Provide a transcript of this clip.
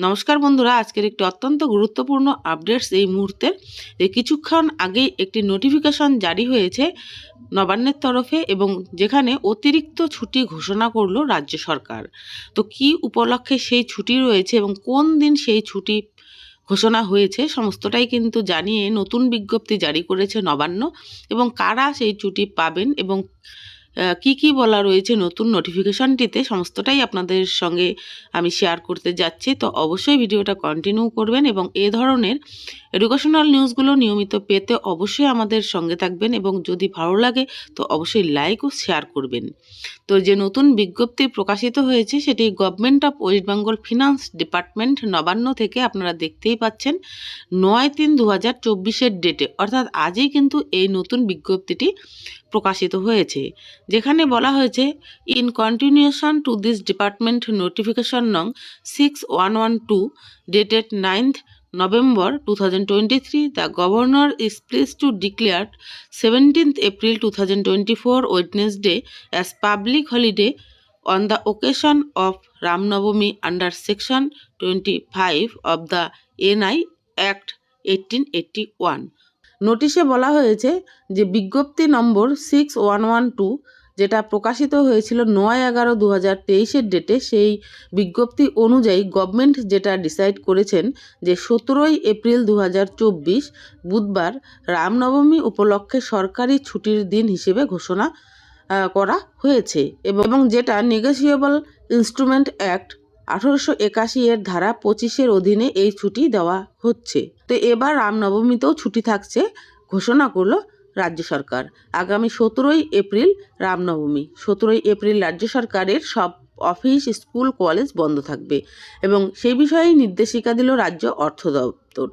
নমস্কার বন্ধুরা, আজকের একটি অত্যন্ত গুরুত্বপূর্ণ আপডেটস এই মুহূর্তে। যে কিছুক্ষণ আগেই একটি নোটিফিকেশন জারি হয়েছে নবান্নের তরফে এবং যেখানে অতিরিক্ত ছুটি ঘোষণা করল রাজ্য সরকার। তো কি উপলক্ষে সেই ছুটি রয়েছে এবং কোন দিন সেই ছুটি ঘোষণা হয়েছে সমস্তটাই কিন্তু জানিয়ে নতুন বিজ্ঞপ্তি জারি করেছে নবান্ন এবং কারা সেই ছুটি পাবেন এবং কি কি বলা রয়েছে নতুন নোটিফিকেশনটিতে সমস্তটাই আপনাদের সঙ্গে আমি শেয়ার করতে যাচ্ছি। তো অবশ্যই ভিডিওটা কন্টিনিউ করবেন এবং এ ধরনের এডুকেশনাল নিউজগুলো নিয়মিত পেতে অবশ্যই আমাদের সঙ্গে থাকবেন এবং যদি ভালো লাগে, তো অবশ্যই লাইক ও শেয়ার করবেন। তো যে নতুন বিজ্ঞপ্তি প্রকাশিত হয়েছে, সেটি government of West Bengal finance department Nabanna থেকে আপনারা দেখতেই পাচ্ছেন। নয় তিন দু হাজার চব্বিশের ডেটে অর্থাৎ আজই কিন্তু এই নতুন বিজ্ঞপ্তিটি প্রকাশিত হয়েছে। যেখানে বলা হয়েছে in continuation to this department notification নং six one one two dated ninth November 2023, the governor is pleased to declare 17th April 2024 Wednesday as public holiday on the occasion of Ram Navami under section 25 of the NI Act 1881. নোটিশে বলা হয়েছে যে বিজ্ঞপ্তি number six one one two যেটা প্রকাশিত হয়েছিল নয় এগারো দু হাজার তেইশের ডেটে সেই বিজ্ঞপ্তি অনুযায়ী গভর্নমেন্ট যেটা ডিসাইড করেছেন যে সতেরোই এপ্রিল দু হাজার চব্বিশ বুধবার রামনবমী উপলক্ষে সরকারি ছুটির দিন হিসেবে ঘোষণা করা হয়েছে এবং এবং যেটা নেগোসিয়েবল ইনস্ট্রুমেন্ট অ্যাক্ট আঠারোশো একাশি এর ধারা পঁচিশের অধীনে এই ছুটি দেওয়া হচ্ছে। তো এবার রামনবমীতেও ছুটি থাকছে, ঘোষণা করল রাজ্য সরকার। আগামী সতেরোই এপ্রিল রামনবমী। সতেরোই এপ্রিল রাজ্য সরকারের সব অফিস, স্কুল, কলেজ বন্ধ থাকবে এবং সেই বিষয়েই নির্দেশিকা দিল রাজ্য অর্থ দপ্তর।